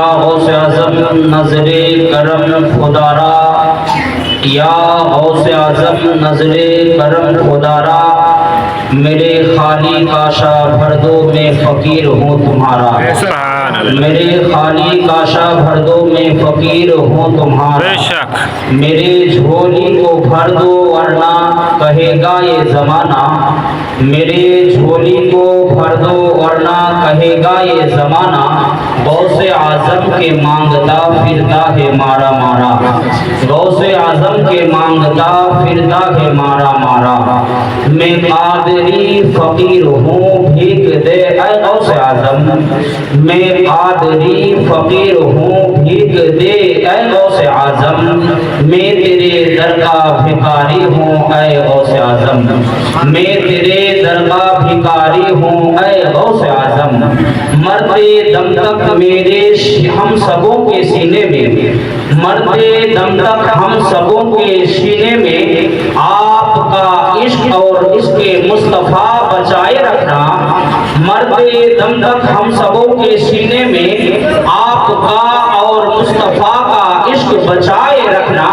غوث اعظم نظر کرم خدارا۔ یا غوث اعظم نظر کرم خدارا۔ میرے خالی کا شاہ فردوں میں فقیر ہوں تمہارا۔ میرے خالی کاشا بھر دو میں فقیر ہوں تمہارا۔ بے شک۔ میرے جھولی کو بھر دو ورنہ کہے گا یہ زمانہ۔ میرے جھولی کو بھر دو ورنہ کہے گا یہ زمانہ۔ غوث اعظم کے مانگتا پھرتا ہے مارا مارا۔ غوث اعظم کے مانگتا پھرتا ہے مارا مارا۔ میں قادری فقیر ہوں بھیک دے۔ اے غوث اعظم میں قادری فقیر ہوں بھیگ دے۔ اے غوث عظم میں تیرے در کا بھکاری ہوں۔ اے غوث عظم میں تیرے در کا بھکاری ہوں۔ اے غوث عظم مرتے دم تک میرے ہم سبوں کے سینے میں، مرتے دم تک ہم سبوں کے سینے میں آپ کا عشق اور اس کے مصطفیٰ بچائے رکھنا۔ مرتے دم تک ہم سبوں کے سینے میں آپ کا اور مصطفیٰ کا عشق بچائے رکھنا،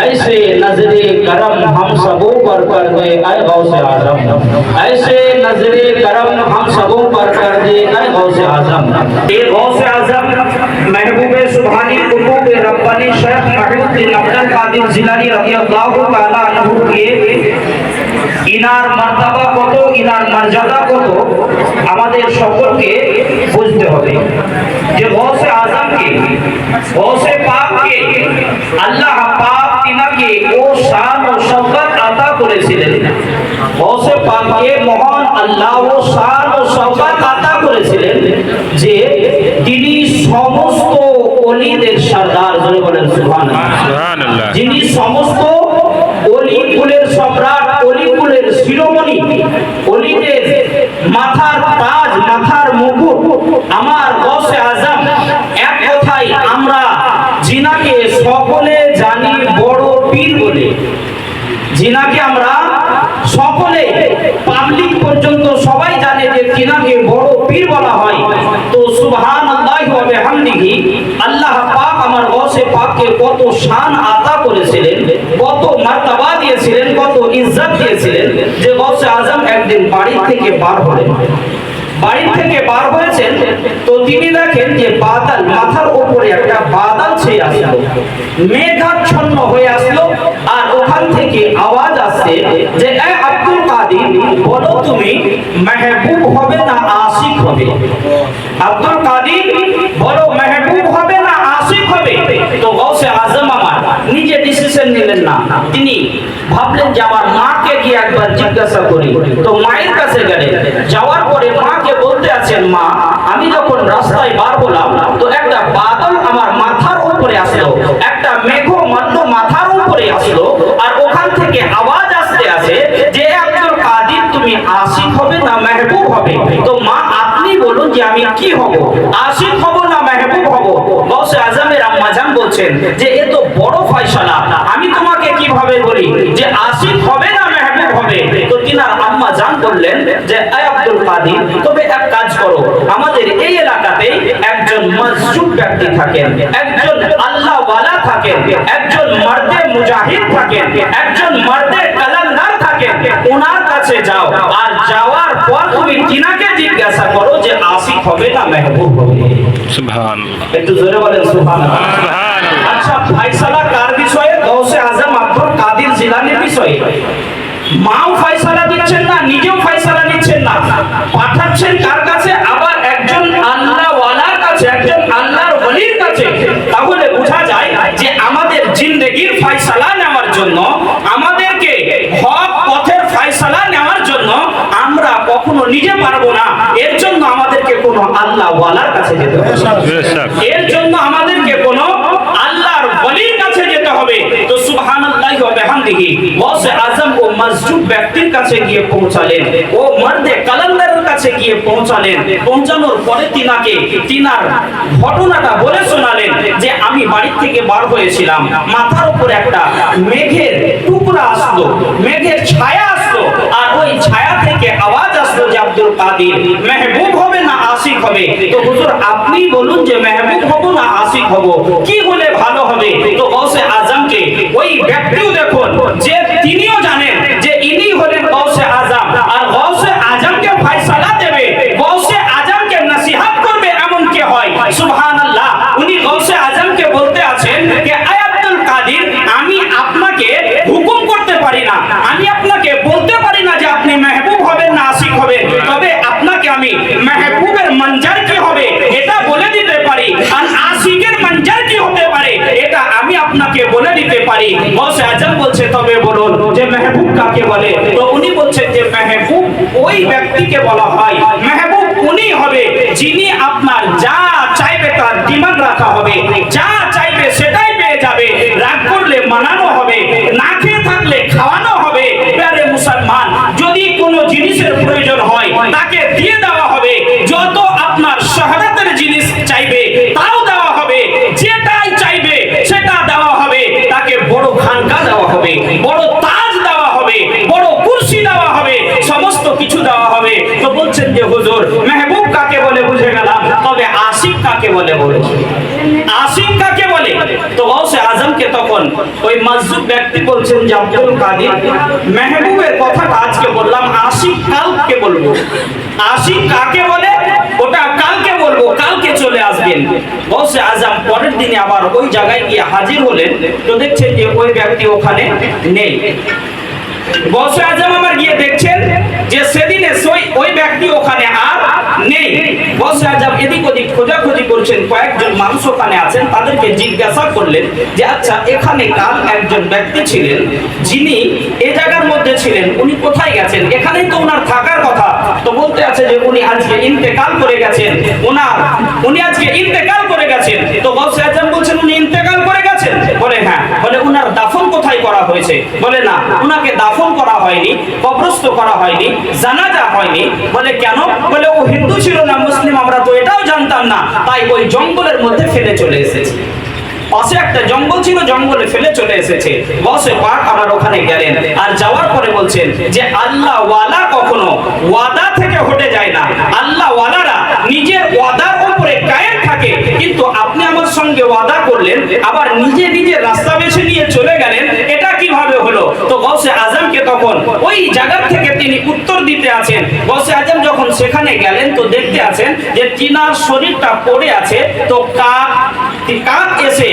ایسے نظر کرم ہم سبوں پر کر دے، اے غوث اعظم۔ ایسے نظر کرم ہم سبوں پر کر دے، اے غوث اعظم۔ اے غوث اعظم، محبوب سبحانی قطب ربانی شیخ محمود بن عبد القادر جیلانی رضی اللہ تعالی عنہ کے inner মার্তাবা কত inner মর্যাদা কত আমাদের সকলকে বুঝতে হবে। যে গৌসে আজমকে গৌসে পাককে আল্লাহ পাক তিনাকে ও শান ও শওকত আতা করেছিলেন। গৌসে পাককে মহান আল্লাহ ও শান ও শওকত আতা করেছিলেন যে তিনি সমস্ত অলিদের সর্দার জোরে বলেন সুবহানাল্লাহ। যিনি সমস্ত অলিকুলের সম্রাট শিরোমণি অলিদের মাথার তাজ, মাথার মুকুট, আমার গসে আজম এক কথায় আমরা জিনাকে সকলে জানি বড় পীর বলে। জিনাকে আমরা সকলে পাবলিক পর্যন্ত সবাই জানে যে তিনাকে বড় পীর বলা হয়। তো সুবহান আল্লাহ ওয়া বিহামদিহি আল্লাহ পাক গসে পাককে কত শান আতা করেছিলেন, কত মার্তাবা দিয়েছিলেন, কত ইজ্জত দিয়েছিলেন যে গসে আজম একদিন বাড়ি থেকে বার হলেন। বাড়ি থেকে বার হয়েছেন, তো তিনি দেখেন যে বাদল, মাথার উপরে একটা বাদল ছেয়ে আসলো। মেঘাচ্ছন্ন হয়ে আসলো, আর ওখান থেকে আওয়াজ আসছে যে, এ আব্দুল কাদির, বলো তুমি মেহবুব হবে না আশিক হবে? আব্দুল কাদির বলো মেহবুব হবে না আশিক হবে তো গৌসে আজম আমার নিজে ডিসিশন নিলেন না। তিনি ভাবলেন যে আমার মাকে গিয়ে একবার জিজ্ঞাসা করি। তো মায়ের কাছে গেলেন। যাওয়ার পরে মাকে বলতে আছেন, মা, আমি যখন রাস্তায় বার হলাম, তো একটা বাদল আমার মাথার উপরে আসলো। একটা মেঘ মান্য মাথার উপরে আসলো। আর ওখান থেকে আওয়াজ আসতে আছে যে আব্দুল কাদির, তুমি আশিক হবে না মেহবুব হবে? তো মা, আপনি বলুন যে আমি কি হব? আশিক হব না মেহবুব হব? আজমের আম্মাজান বলছেন যে এ তো বড় ফয়সালা। আমি তোমাকে কীভাবে বলি যে আশিক হবে না মেহবুব হবে? তো তিনার আম্মা জান বললেন যে আব্দুল কাদির তবে এক কাজ করো। আমাদের এই এলাকাতে একজন মজজুব ব্যক্তি থাকেন একজন আল্লাহ ওয়ালা থাকেন একজন মার্দে মুজাহিদ থাকেন একজন মার্দে কালান্দার থাকেন। ওনার কাছে যাও। আর যাওয়ার পর তুমি তিনাকে জিজ্ঞাসা করো যে আসিফ হবে না মেহবুব হবে? সুবহান একটু জোরে বলেন সুবহানাল্লাহ। সুবহানাল্লাহ। ফাইসালা কার বিষয়ে? গৌসে আজম আব্দুল কাদির জিলানির বিষয়ে। মাও ফয়সালা দিচ্ছেন না নিজেও ফয়সালা নিচ্ছেন না। পাঠাচ্ছেন কার কাছে? আবার একজন আল্লাহ ওয়ালার কাছে একজন আল্লাহর ওলির কাছে। তাহলে বোঝা যায় যে আমাদের জিন্দেগির ফয়সালা নেওয়ার জন্য আমাদেরকে হক পথের ফয়সালা নেওয়ার জন্য আমরা কখনো নিজে পারব না। এর জন্য আমাদেরকে কোনো আল্লাহ ওয়ালার কাছে যেতে হবে। এর জন্য আমাদেরকে কোন আল্লাহর ওলির কাছে যেতে হবে তো গৌসে আজম ও মসজুদ ব্যক্তির কাছে গিয়ে পৌঁছালেন ও মর্দে কালান্দারের কাছে গিয়ে পৌঁছালেন। পৌঁছানোর পরে তিনাকে তিনার ঘটনাটা বলে শোনালেন যে আমি বাড়ি থেকে বার হয়েছিলাম। মাথার উপর একটা মেঘের টুকরা আসলো, মেঘের ছায়া আসলো, আর ওই ছায়া থেকে আওয়াজ আপনি বলুন যে মেহবুব হব না আশিক হব? কি হলে ভালো হবে? তো গৌসে আজমকে ওই ব্যক্তিও দেখুন, যে তিনিও জানেন যে ইনি হলেন গৌসে আজম। আর গৌসে আজমকে ফয়সালা দেবে গৌসে আজমকে নসিহত করবে এমন কে হয় সুবহানাল্লাহ উনি গৌসে আজমকে বলতে আছেন যে আয় আব্দুল কাদের আমি আপনাকে হুকুম করতে পারি না আমি আপনাকে বলতে পারি না যে আপনি মেহবুব হবেন না আশিক হবেন তবে আপনাকে আমি মেহবুবের মঞ্জার কি হবে এটা বলে দিতে পারি আর আশিকের মঞ্জার কি হতে পারে এটা আমি আপনাকে বলে দিতে পারি। গৌসে আজম বলছে, তবে বলুন, যে মেহবুব কাকে বলে? তো উনি বলছেন যে, মেহবুব ওই ব্যক্তিকে বলা হয়। মেহবুব উনি হবে যিনি আপনার যা চাইবে তার ডিমান্ড রাখা হবে। যা চাইবে সেটাই পেয়ে যাবে। রাগ করলে মানানো হবে, না খেয়ে থাকলে খাওয়ানো হবে। প্যারে মুসলমান, যদি কোনো জিনিসের প্রয়োজন হয়, তাকে দিয়ে দেওয়া হবে। যত আপনার শহরাতের জিনিস চাইবে, তাও দেওয়া হবে যেটাই চাইবে সেটা দেওয়া হবে তাকে বড় খানকা দেওয়া হবে বড় তাজ দেওয়া হবে বড় কুর্সি দেওয়া হবে সমস্ত কিছু দেওয়া হবে তো বলছেন যে, হুজুর মেহবুব কাকে বলে বুঝে গেলাম, তবে আশিক কাকে বলে বলে আশিক কাকে বলে। তো গৌসে আজমকে তখন ওই মজদুর ব্যক্তি বলছেন যে, আব্দুল কাদের, মেহবুবের কথাটা আজকে বললাম, আশিক কালকে বলব। আশিক কাকে বলে? ওটা কালকে বলব, কালকে চলে আসবেন। গৌসে আজম পরের দিনে আবার ওই জায়গায় গিয়ে হাজির হলেন, তো দেখছেন যে, ওই ব্যক্তি ওখানে নেই। গৌসে আজম আমার গিয়ে দেখছেন যে সেদিনে ব্যক্তি ওখানে আর নেই। গৌসে আজম এদিক ওদিক খোঁজাখুঁজি করছেন, কয়েকজন মানুষ ওখানে আছেন, তাদেরকে জিজ্ঞাসা করলেন যে আচ্ছা এখানে কাল একজন ব্যক্তি ছিলেন? যিনি এই জায়গার মধ্যে ছিলেন, উনি কোথায় গেছেন? এখানেই তো ওনার থাকার কথা। তো বলতে আছে যে, উনি আজকে ইন্তেকাল করে গেছেন। ওনার উনি আজকে ইন্তেকাল করে গেছেন। তো গৌসে আজম বলছেন, উনি ইন্তেকাল করে গেছেন? বলে হ্যাঁ। বলে উনার দাফন কোথায় করা হয়েছে। বলে, না, উনাকে দাফন করা হয়নি, কবরস্থ করা হয়নি, জানাজা হয়নি। বলে, কেন? বলে, ও হিন্দু ছিল না, মুসলিম, আমরা তো এটাও জানতাম না। তাই ওই জঙ্গলের মধ্যে ফেলে চলে এসেছে। পাশে একটা জঙ্গল ছিল, জঙ্গলে ফেলে চলে এসেছে। বসে পাক আমার ওখানে গেলেন আর যাওয়ার পরে বলছেন যে, আল্লাহ ওয়ালা কখনো ওয়াদা থেকে হটে যায় না। আল্লাহ ওয়ালারা নিজের ওয়াদার উপরে কায়েম থাকে, কিন্তু আপনি আমার সঙ্গে ওয়াদা করলেন, আবার নিজে নিজে রাস্তা বেছে নিয়ে চলে গেলেন, এটা হলো। তো গৌসে আজমকে তখন ওই জায়গা থেকে তিনি উত্তর দিতে আছেন। গৌসে আজম যখন সেখানে গেলেন, তো দেখতে আছেন যে তিনার শরীরটা পড়ে আছে, তো কাক কাক এসে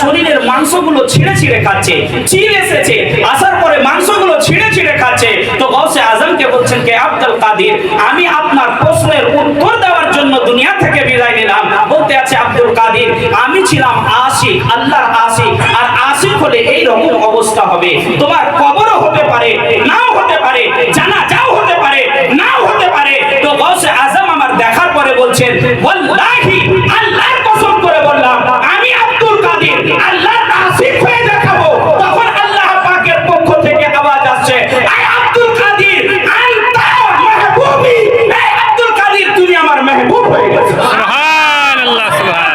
শরীরের মাংসগুলো ছিঁড়ে ছিঁড়ে খাচ্ছে, চিল এসেছে, আসার পরে মাংসগুলো ছিঁড়ে ছিঁড়ে খাচ্ছে। তো গৌসে আজমকে বলছেন, কে আব্দুল কাদের, আমি আপনার প্রশ্নের উত্তর দেওয়ার জন্য দুনিয়া থেকে বিদায় নিলাম। বলতে আছে, আব্দুল কাদের, আমি ছিলাম আশিক, আল্লাহর আশিক, আর নাসিক হলে এই রকম অবস্থা হবে। তোমার কবরও হতে পারে নাও হতে পারে জানা যাও হতে পারে নাও হতে পারে। তো গৌসে আজম আমার দেখার পরে বলছেন ওয়াল্লাহি আল্লাহর কসম করে বললাম আমি আব্দুল কাদের আল্লাহর নাসিক হয়ে দেখাবো। তখন আল্লাহ পাকের পক্ষ থেকে আওয়াজ আসছে আই আব্দুল কাদের আনতা মাহবুবি এই আব্দুল কাদের তুমি আমার মাহবুব হয়ে গেছো। সুবহানাল্লাহ সুবহান।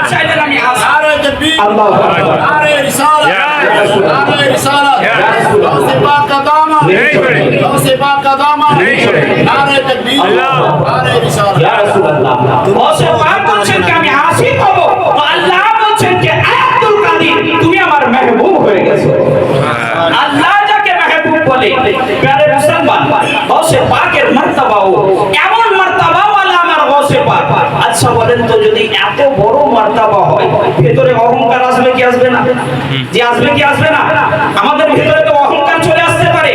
আল্লাহ আল্লাহ আমি হব তো আল্লাহ বলছেন হয়ে বলে আমার গৌসে পাক আচ্ছা বলেন তো যদি এত বড় মর্তবা হয় ভেতরে অহংকার আসবে কি আসবে না যে আসবে কি আসবে না? আমাদের ভেতরে তো অহংকার চলে আসতে পারে।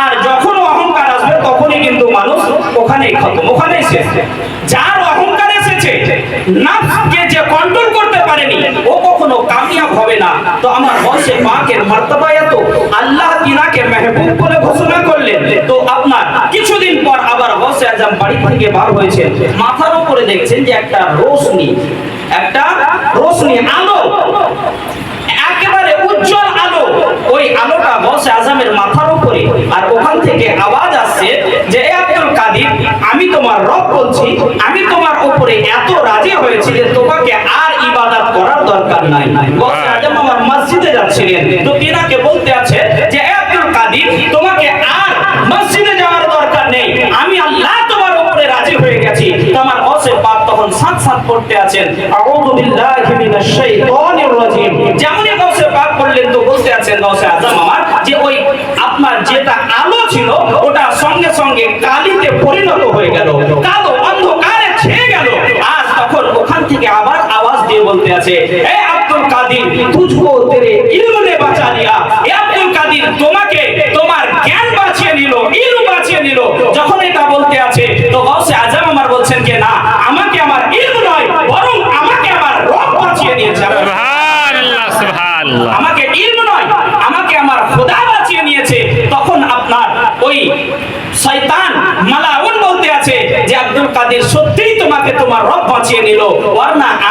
আর যখন অহংকার আসবে, তখনই কিন্তু মানুষ ওখানেই খতম, ওখানেই শেষ। যার অহংকার এসেছে যে কন্ট্রোল করতে পারেনি, ও কখনো কামিয়াব হবে না। তো আমার বসে মর্তবা এত, আল্লাহ মেহবুব বলে ঘোষণা করলেন। তো আপনার কিছুদিন পর আবার বসে আজম বাড়ি থেকে বার হয়েছে মাথার উপরে দেখছেন যে একটা রোশনি একটা রোশনি, আলো একেবারে উজ্জ্বল আলো ওই আলোটা বসে মাথার উপরে। আর ওখান থেকে আওয়াজ আসছে যে আব্দুল কাদের আমি তোমার রব বলছি আমি তোমার উপরে এত রাজি হয়েছি যে তোমাকে আর ইবাদত করার দরকার নাই। বসে আজম আমার মসজিদে যাচ্ছিলেন। তো তিনাকে বলতে আছে যে আব্দুল কাদের তোমাকে আর মসজিদে যাওয়ার দরকার নেই। আমি আল্লাহ তোমার হাজির হয়ে গেছি। তো আমার গসে পাক তখন সাত সাত পড়তে আছেন আউযু বিল্লাহি মিনাশ শাইতানির রাজিম। যেমনই গসে পাক পড়লেন তো বলতে আছেন গসে আজম আমার আপনার যেটা আলো ছিল, ওটা সঙ্গে সঙ্গে কালিতে পরিণত হয়ে গেল। কালো অন্ধকারে ছেয়ে গেল। আজ তখন ওখান থেকে আবার আওয়াজ দিয়ে বলতে আছে, এ আব্দুল কাদির তেরে ইলম বাঁচা এ আব্দুল কাদির, তোমাকে তোমার জ্ঞান বাঁচিয়ে নিল, ইলম বাঁচিয়ে নিল। যখন এটা বলতে আছে, তো গাউসে আজম আমার বলছেন যে, না, আমার ইলম নয় বরং আমাকে আমার রব বাঁচিয়ে নিয়েছে সুবহানাল্লাহ সুবহানাল্লাহ আমাকে ইলম নয় আমাকে আমার খোদা বাঁচিয়ে নিয়েছে তখন আপনার ওই তোমাকে তোমার বাঁচিয়ে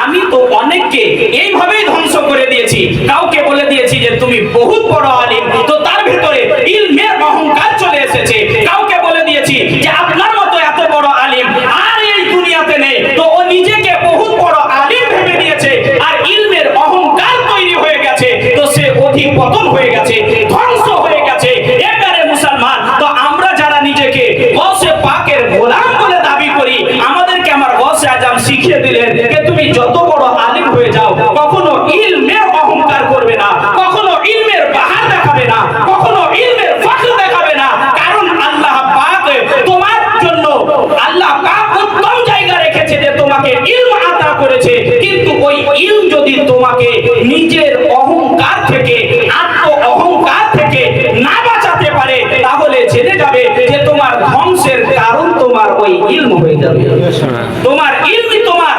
আমি তো অনেককে এইভাবেই ধ্বংস করে দিয়েছি। কাউকে বলে দিয়েছি যে তুমি বহুত বড় আলিম, তো তার ভিতরে ইলমের অহংকার চলে এসেছে। কাউকে বলে দিয়েছি যে আপনার মতো এত বড় আলিম আর এই দুনিয়াতে নেই তো ও নিজেকে বহুত বড় আলিম ভেবে নিয়েছে আর ইলমের অহংকার তৈরি হয়ে গেছে তো সে অধিক পতন হয়ে গেছে ধ্বংস হয়ে গেছে এবারে মুসলমান তো আমরা যারা নিজেকে গসে পাকের গোলাম বলে দাবি করি আমাদেরকে আমার গসে আজম শিখিয়ে দিলেন যে তুমি যত বড় আলিম হয়ে যাও কখনো ইলমের অহংকার করবে না কখনো ইলমের বাহার দেখাবে না কখনো ইলমের ফখর দেখাবে না কারণ আল্লাহ পাক তোমার জন্য আল্লাহ পাক উত্তম জায়গা রেখেছে যে তোমাকে ইলম আতা করেছে কিন্তু ওই ইলম যদি তোমাকে নিজের অহংকার থেকে আত্ম অহংকার থেকে না বাঁচাতে পারে, তাহলে জেনে যাবে যে তোমার ধ্বংসের কারণ তোমার ওই ইলম হয়ে যাবে। তোমার ইলমই তোমার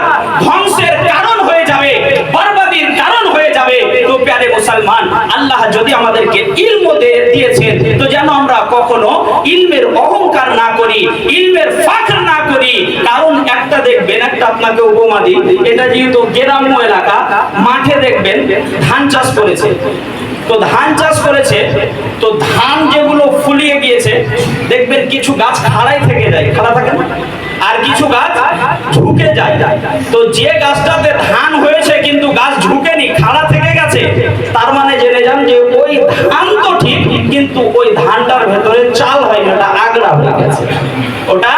ধ্বংসের কারণ হয়ে যাবে, বরবাদির কারণ হয়ে যাবে। তো প্যারে মুসলমান, আল্লাহ যদি আমাদেরকে ইলম দিয়েছেন, তো যেন আমরা কখনো ইলমের অহংকার না করি, ইলমের ফাখর না করি কারণ একটা দেখবেন, একটা আপনাকে উপমা দিই। এটা যেহেতু গ্রাম্য এলাকা, মাঠে দেখবেন ধান চাষ করেছে। তো ধান চাষ করেছে, তো ধান যেগুলো ফুলিয়ে গিয়েছে, দেখবেন কিছু গাছ খাড়াই থেকে যায়। খাড়া থাকে না? আর কিছু গাছ ঝুঁকে যায়। তো যে গাছটাতে ধান হয়েছে, কিন্তু গাছ ঝুঁকেনি, খাড়া থেকে গেছে, তার মানে জেনে যান যে ওই ধান তো ঠিক, কিন্তু ওই ধানটার ভেতরে চাল হয়নি ওটা আগড়া হয়ে গেছে। ওটা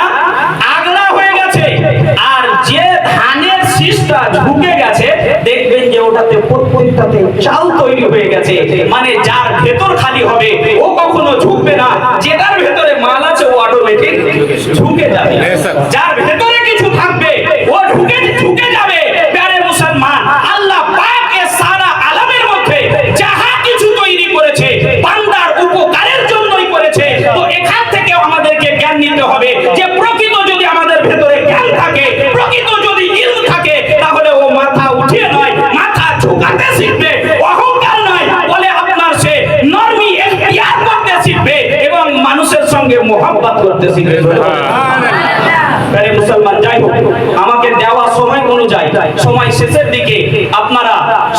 শীষটা ঝুঁকে গেছে দেখবেন যে ওটাতে প্রত্যেকটাতে চাল তৈরি হয়ে গেছে। মানে যার ভেতর খালি হবে ও কখনো ঝুঁকবে না। যেটার ভেতরে মাল আছে ও অটোমেটিক ঝুঁকে যাবে। যার ভেতরে সঙ্গে করতেছি করতে শিখবে মুসলমান, যাই হোক, আমাকে দেওয়া সময় অনুযায়ী, সময় শেষের দিকে আপনারা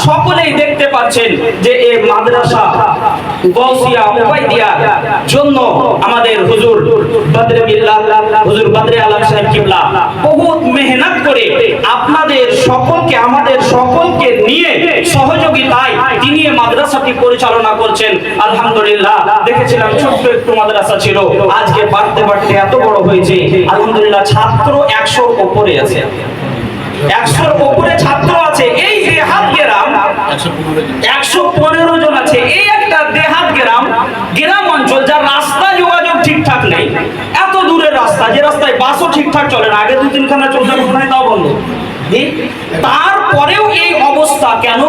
সকলেই দেখতে পাচ্ছেন যে এ মাদ্রাসা গৌসিয়া উবাইদিয়া জন্য আমাদের হুজুর বদরে বিল্লাহ হুজুর বদরে আলম সাহেব কিবলা মেহনত করে আপনাদের সকলকে, আমাদের সকলকে নিয়ে সহযোগিতায় তিনি মাদ্রাসাটি পরিচালনা করছেন। আলহামদুলিল্লাহ, দেখেছিলাম ছোট্ট একটু মাদ্রাসা ছিল। আজকে বাড়তে বাড়তে এত বড় হয়েছে। আলহামদুলিল্লাহ, ছাত্র একশোর ওপরে আছে। একশোর ওপরে ছাত্র আছে। এই দেহাত গ্রাম, একশো পনেরো জন আছে। এই একটা দেহাত গ্রাম গ্রাম অঞ্চল, যার রাস্তা যোগাযোগ ঠিকঠাক নেই। এত দূরের রাস্তা যে রাস্তায় বাসও ঠিকঠাক চলে না। আগে দু তিনখানা চলতে কোথায় তাও বন্ধ। তারপরেও এই অবস্থা কেন?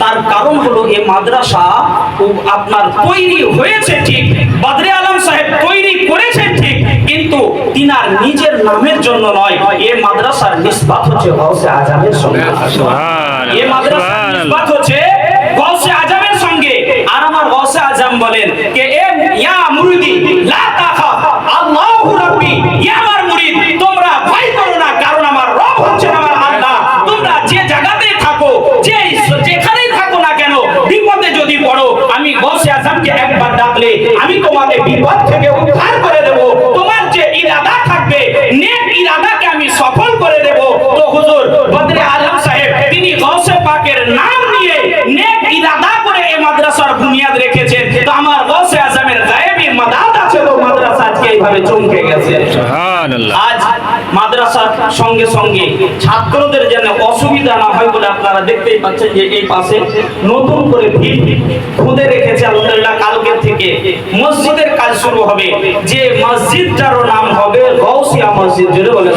তার কারণ হলো এই মাদ্রাসা আপনার তৈরি হয়েছে ঠিক বাদরে আলম সাহেব তৈরি করেছেন ঠিক কিন্তু তিনার নিজের নামের জন্য নয়। এই মাদ্রাসার নিষ্পাত হচ্ছে গাউসে আজমের সঙ্গে। এ মাদ্রাসার নিসবত হচ্ছে বলেন কে এ ইয়া মুরিদি, লা তাখাফ। আল্লাহু রাব্বি, ইয়া আমার মুরিদ, তোমরা ভয় করো না, কারণ আমার রব হচ্ছেন আমার আল্লাহ। তোমরা যে জায়গাতেই থাকো, যে যেখানেই থাকো না কেন, বিপদে যদি পড়ো, আমি গৌসে আজমকে একবার ডাকলে আমি তোমাকে বিপদ থেকে উদ্ধার করে দেব। তোমার যে ইরাদা থাকবে, নেক ইরাদাকে আমি সফল করে দেব। তো হুজুর, বদরে আলম সাহেব, তিনি গৌসে পাকের নাম নিয়ে নেক ইরাদা করে এই মাদ্রাসার বুনিয়াদ রেখেছেন তো আমার গৌসে আজমের গায়েবী মাদাত আছে তো মাদ্রাসা আজকে এইভাবে চমকে গেছে। আজ মাদ্রাসার সঙ্গে সঙ্গে ছাত্রদের যেন অসুবিধা না হয় বলে আপনারা দেখতেই পাচ্ছেন যে এই পাশে নতুন করে ভিড় খুঁজে রেখেছে আলহামদুলিল্লাহ কালকে থেকে। মসজিদের কাজ শুরু হবে। যে মসজিদটারও নাম হবে গৌসিয়া মসজিদ জুড়ে বলে